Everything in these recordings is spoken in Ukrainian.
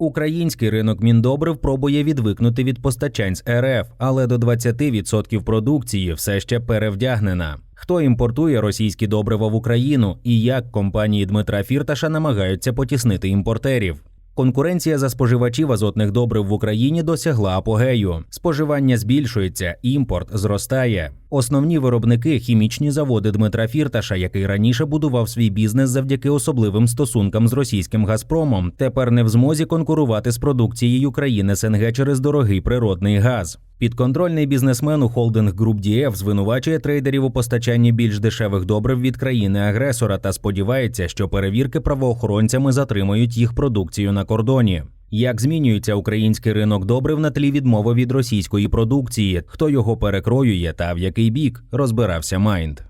Український ринок міндобрив пробує відвикнути від постачань з РФ, але до 20% продукції все ще перевдягнена. Хто імпортує російські добрива в Україну і як компанії Дмитра Фірташа намагаються потіснити імпортерів? Конкуренція за споживачів азотних добрив в Україні досягла апогею. Споживання збільшується, імпорт зростає. Основні виробники хімічні заводи Дмитра Фірташа, який раніше будував свій бізнес завдяки особливим стосункам з російським Газпромом, тепер не в змозі конкурувати з продукцією країн СНГ через дорогий природний газ. Підконтрольний бізнесмен у холдинг Group DF звинувачує трейдерів у постачанні більш дешевих добрив від країни-агресора та сподівається, що перевірки правоохоронцями затримують їх продукцію на кордоні. Як змінюється український ринок добрив на тлі відмови від російської продукції, хто його перекроює та в який бік розбирався Майнд.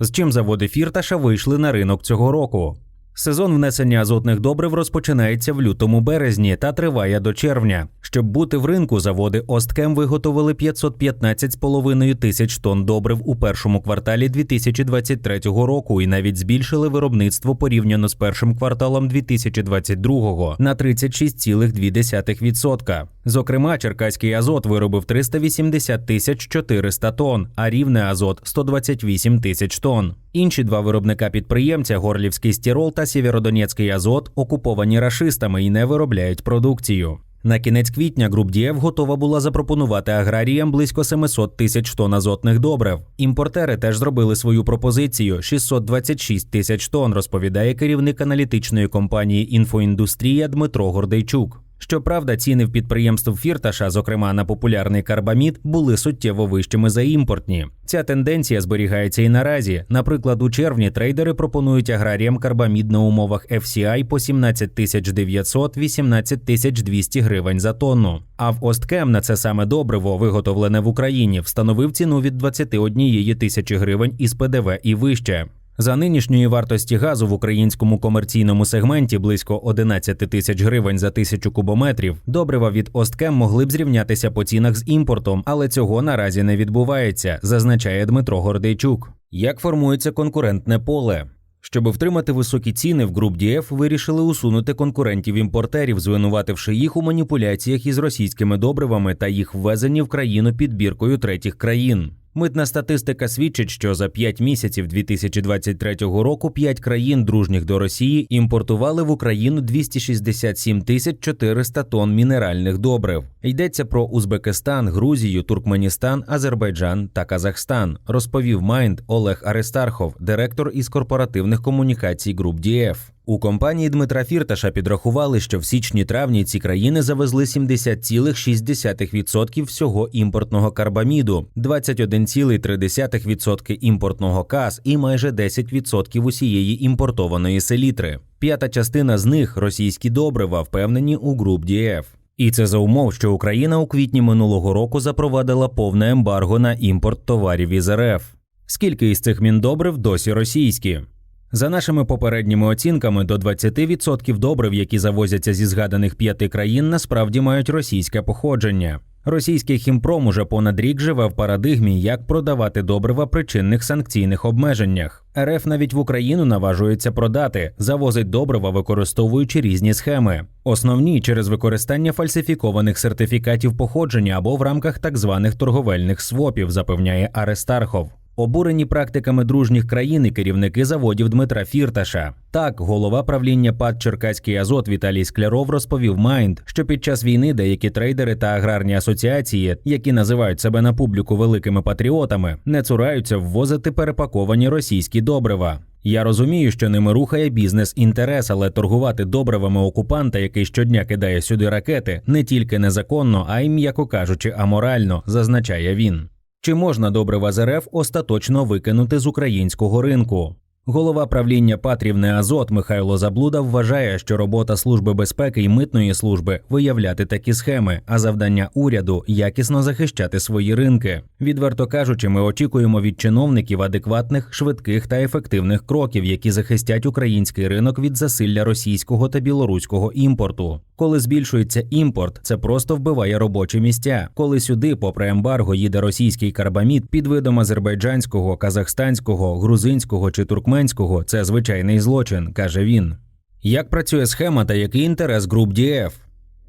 З чим заводи Фірташа вийшли на ринок цього року? Сезон внесення азотних добрив розпочинається в лютому березні та триває до червня. Щоб бути в ринку, заводи Осткем виготовили 515,5 тисяч тонн добрив у першому кварталі 2023 року і навіть збільшили виробництво порівняно з першим кварталом 2022 на 36,2%. Зокрема, Черкаський азот виробив 380 тисяч 400 тонн, а рівне азот 128 тисяч тонн. Інші два виробника підприємця Горлівський стірол та Сєвєродонецький азот окуповані рашистами і не виробляють продукцію. На кінець квітня Груп Дієв готова була запропонувати аграріям близько 700 тисяч тонн азотних добрив. Імпортери теж зробили свою пропозицію 626 тисяч тонн, розповідає керівник аналітичної компанії Інфоіндустрія Дмитро Гордейчук. Щоправда, ціни в підприємств Фірташа, зокрема на популярний карбамід, були суттєво вищими за імпортні. Ця тенденція зберігається і наразі. Наприклад, у червні трейдери пропонують аграріям карбамід на умовах FCI по 17 тисяч 900 18 тисяч 200 гривень за тонну. А в Осткем на це саме добриво, виготовлене в Україні, встановив ціну від 21 тисячі гривень із ПДВ і вище. За нинішньої вартості газу в українському комерційному сегменті близько 11 тисяч гривень за тисячу кубометрів. Добрива від Осткем могли б зрівнятися по цінах з імпортом, але цього наразі не відбувається, зазначає Дмитро Гордейчук. Як формується конкурентне поле? Щоб втримати високі ціни, в Group DF вирішили усунути конкурентів-імпортерів, звинувативши їх у маніпуляціях із російськими добривами та їх ввезенні в країну підбіркою третіх країн. Митна статистика свідчить, що за 5 місяців 2023 року 5 країн, дружніх до Росії, імпортували в Україну 267 тисяч 400 тонн мінеральних добрив. Йдеться про Узбекистан, Грузію, Туркменістан, Азербайджан та Казахстан, розповів Майнд Олег Аристархов, директор із корпоративних комунікацій Груп ДІФ. У компанії Дмитра Фірташа підрахували, що в січні-травні ці країни завезли 70,6% всього імпортного карбаміду, 21,3% імпортного каз і майже 10% усієї імпортованої селітри. П'ята частина з них російські добрива, впевнені у Груп ДІФ. І це за умов, що Україна у квітні минулого року запровадила повне ембарго на імпорт товарів із РФ. Скільки із цих міндобрив досі російські? За нашими попередніми оцінками, до 20% добрив, які завозяться зі згаданих п'яти країн, насправді мають російське походження. Російський хімпром уже понад рік живе в парадигмі, як продавати добрива при чинних санкційних обмеженнях. РФ навіть в Україну наважується продати, завозить добрива, використовуючи різні схеми. Основні через використання фальсифікованих сертифікатів походження або в рамках так званих торговельних свопів, запевняє Арестархов. Обурені практиками дружніх країн і керівники заводів Дмитра Фірташа. Так, голова правління ПАД Черкаський Азот Віталій Скляров розповів Майнд, що під час війни деякі трейдери та аграрні асоціації, які називають себе на публіку великими патріотами, не цураються ввозити перепаковані російські добрива. Я розумію, що ними рухає бізнес-інтерес, але торгувати добривами окупанта, який щодня кидає сюди ракети, не тільки незаконно, а й м'яко кажучи, аморально, зазначає він. Чи можна добрива з РФ остаточно викинути з українського ринку? Голова правління Патрівне Азот Михайло Заблуда вважає, що робота служби безпеки і митної служби виявляти такі схеми, а завдання уряду якісно захищати свої ринки. Відверто кажучи, ми очікуємо від чиновників адекватних, швидких та ефективних кроків, які захистять український ринок від засилля російського та білоруського імпорту. Коли збільшується імпорт, це просто вбиває робочі місця. Коли сюди, попри ембарго, їде російський карбамід під видом азербайджанського, казахстанського, грузинського чи туркменського, це звичайний злочин, каже він. Як працює схема та який інтерес груп ДІФ?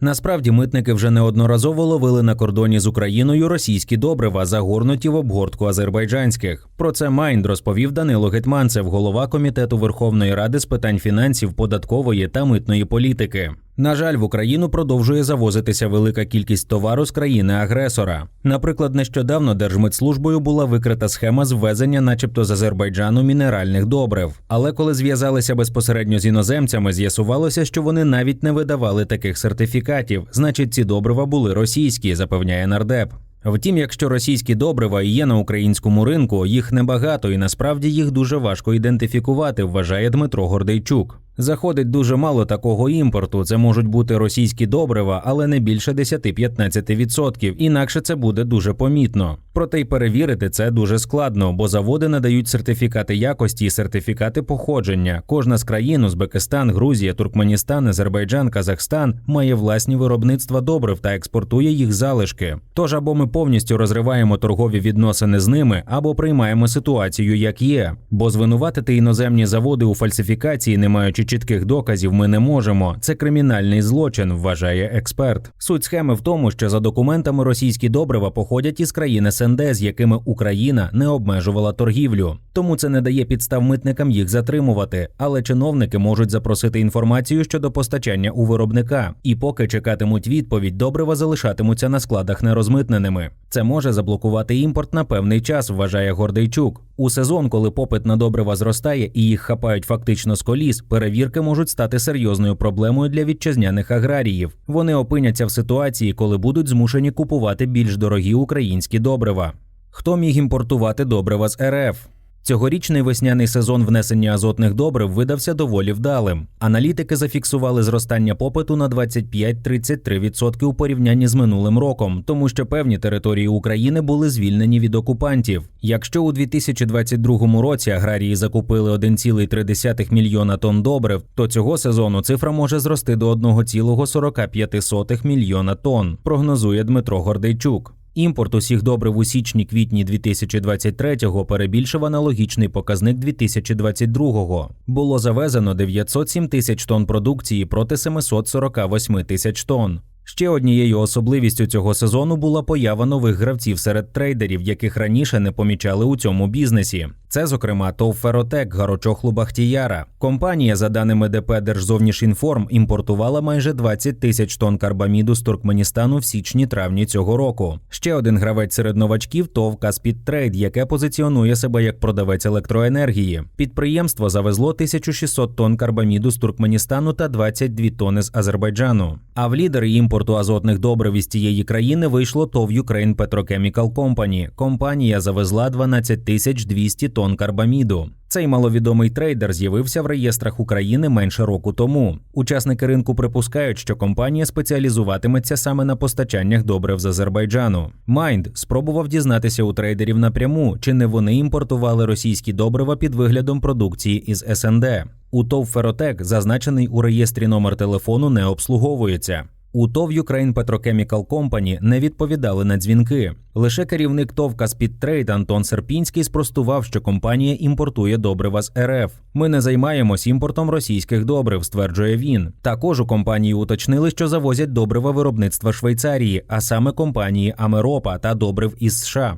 Насправді митники вже неодноразово ловили на кордоні з Україною російські добрива, загорнуті в обгортку азербайджанських. Про це Майнд розповів Данило Гетманцев, голова комітету Верховної Ради з питань фінансів, податкової та митної політики. На жаль, в Україну продовжує завозитися велика кількість товару з країни-агресора. Наприклад, нещодавно Держмитслужбою була викрита схема з ввезення, начебто з Азербайджану, мінеральних добрив. Але коли зв'язалися безпосередньо з іноземцями, з'ясувалося, що вони навіть не видавали таких сертифікатів. Значить, ці добрива були російські, запевняє нардеп. Втім, якщо російські добрива є на українському ринку, їх небагато і насправді їх дуже важко ідентифікувати, вважає Дмитро Гордейчук. Заходить дуже мало такого імпорту. Це можуть бути російські добрива, але не більше 10-15%, інакше це буде дуже помітно. Проте й перевірити це дуже складно, бо заводи надають сертифікати якості і сертифікати походження. Кожна з країн Узбекистан, Грузія, Туркменістан, Азербайджан, Казахстан має власні виробництва добрив та експортує їх залишки. Тож або ми повністю розриваємо торгові відносини з ними, або приймаємо ситуацію як є. Бо звинуватити іноземні заводи у фальсифікації, не маючи чітких доказів, ми не можемо. Це кримінальний злочин, вважає експерт. Суть схеми в тому, що за документами російські добрива походять із країн СНД, з якими Україна не обмежувала торгівлю. Тому це не дає підстав митникам їх затримувати, але чиновники можуть запросити інформацію щодо постачання у виробника, і поки чекатимуть відповідь, добрива залишатимуться на складах нерозмитненими. Це може заблокувати імпорт на певний час, вважає Гордейчук. У сезон, коли попит на добрива зростає і їх хапають фактично з коліс, перевірки можуть стати серйозною проблемою для вітчизняних аграріїв. Вони опиняться в ситуації, коли будуть змушені купувати більш дорогі українські добрива. Хто міг імпортувати добрива з РФ? Цьогорічний весняний сезон внесення азотних добрив видався доволі вдалим. Аналітики зафіксували зростання попиту на 25-33% у порівнянні з минулим роком, тому що певні території України були звільнені від окупантів. Якщо у 2022 році аграрії закупили 1,3 мільйона тонн добрив, то цього сезону цифра може зрости до 1,45 мільйона тонн, прогнозує Дмитро Гордейчук. Імпорт усіх добрив у січні-квітні 2023-го перебільшив аналогічний показник 2022-го. Було завезено 907 тисяч тонн продукції проти 748 тисяч тонн. Ще однією особливістю цього сезону була поява нових гравців серед трейдерів, яких раніше не помічали у цьому бізнесі. Це, зокрема, ТОВ «Феротек» Гарочохлу Бахтіяра. Компанія, за даними ДП Держзовнішінформ, імпортувала майже 20 тисяч тонн карбаміду з Туркменістану в січні-травні цього року. Ще один гравець серед новачків ТОВ «Каспідтрейд», яке позиціонує себе як продавець електроенергії. Підприємство завезло 1600 тонн карбаміду з Туркменістану та 22 тонни з Азербайджану. А в лідери імпорту азотних добрив із цієї країни вийшло ТОВ Ukraine Petrochemical Company. Компанія завезла 12 тисяч 200 тонн карбаміду. Цей маловідомий трейдер з'явився в реєстрах України менше року тому. Учасники ринку припускають, що компанія спеціалізуватиметься саме на постачаннях добрив з Азербайджану. Майнд спробував дізнатися у трейдерів напряму, чи не вони імпортували російські добрива під виглядом продукції із СНД. У ТОВ «Феротек» зазначений у реєстрі номер телефону не обслуговується. У ТОВ Ukraine Petrochemical Company не відповідали на дзвінки. Лише керівник ТОВ «Каспідтрейд» Антон Серпінський спростував, що компанія імпортує добрива з РФ. Ми не займаємось імпортом російських добрив, стверджує він. Також у компанії уточнили, що завозять добрива виробництва Швейцарії, а саме компанії Амеропа та добрив із США.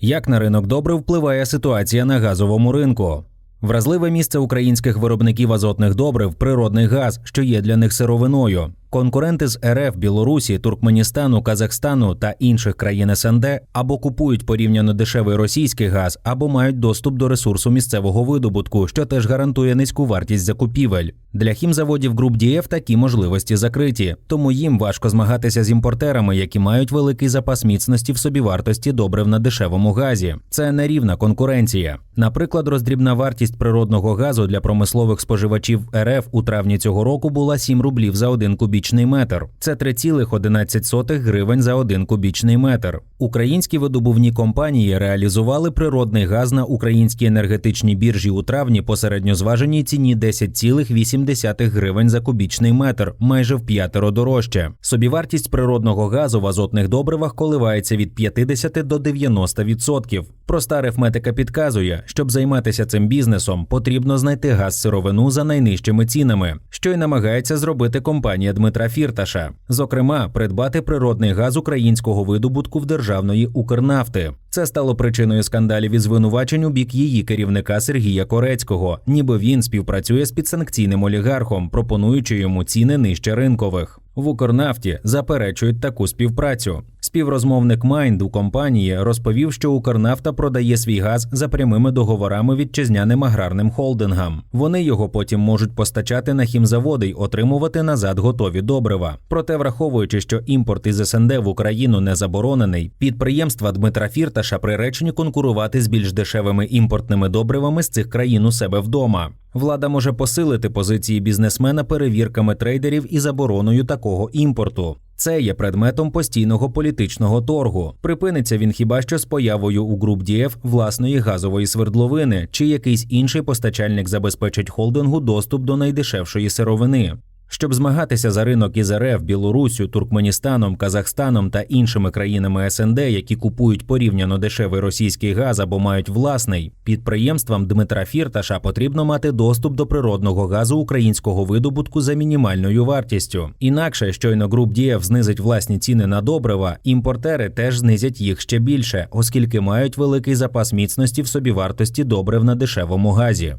Як на ринок добрив впливає ситуація на газовому ринку? Вразливе місце українських виробників азотних добрив природний газ, що є для них сировиною. Конкуренти з РФ, Білорусі, Туркменістану, Казахстану та інших країн СНД або купують порівняно дешевий російський газ, або мають доступ до ресурсу місцевого видобутку, що теж гарантує низьку вартість закупівель. Для хімзаводів груп ДІФ такі можливості закриті, тому їм важко змагатися з імпортерами, які мають великий запас міцності в собівартості добрив на дешевому газі. Це нерівна конкуренція. Наприклад, роздрібна вартість природного газу для промислових споживачів РФ у травні цього року була 7 рублів за один кубічний метр. Це 3,11 гривень за один кубічний метр. Українські видобувні компанії реалізували природний газ на українській енергетичній біржі у травні по середньозваженій ціні 10,8 гривень за кубічний метр, майже в п'ятеро дорожче. Собівартість природного газу в азотних добривах коливається від 50 до 90%. Проста арифметика підказує, щоб займатися цим бізнесом, потрібно знайти газ сировину за найнижчими цінами, що й намагається зробити компанія Дмитра Дмитра Фірташа, зокрема, придбати природний газ українського видобутку в державної Укрнафти. Це стало причиною скандалів і звинувачень у бік її керівника Сергія Корецького, ніби він співпрацює з підсанкційним олігархом, пропонуючи йому ціни нижче ринкових. В Укрнафті заперечують таку співпрацю. Співрозмовник Майнд у компанії розповів, що Укрнафта продає свій газ за прямими договорами вітчизняним аграрним холдингам. Вони його потім можуть постачати на хімзаводи й отримувати назад готові добрива. Проте, враховуючи, що імпорт із СНД в Україну не заборонений, підприємства Дмитра Фірташа приречені конкурувати з більш дешевими імпортними добривами з цих країн у себе вдома. Влада може посилити позиції бізнесмена перевірками трейдерів і забороною такого імпорту. Це є предметом постійного політичного торгу. Припиниться він хіба що з появою у груп дієв власної газової свердловини, чи якийсь інший постачальник забезпечить холдингу доступ до найдешевшої сировини. Щоб змагатися за ринок із РФ, Білоруссю, Туркменістаном, Казахстаном та іншими країнами СНД, які купують порівняно дешевий російський газ або мають власний, підприємствам Дмитра Фірташа потрібно мати доступ до природного газу українського видобутку за мінімальною вартістю. Інакше, щойно груп дієв знизить власні ціни на добрива, імпортери теж знизять їх ще більше, оскільки мають великий запас міцності в собівартості добрив на дешевому газі.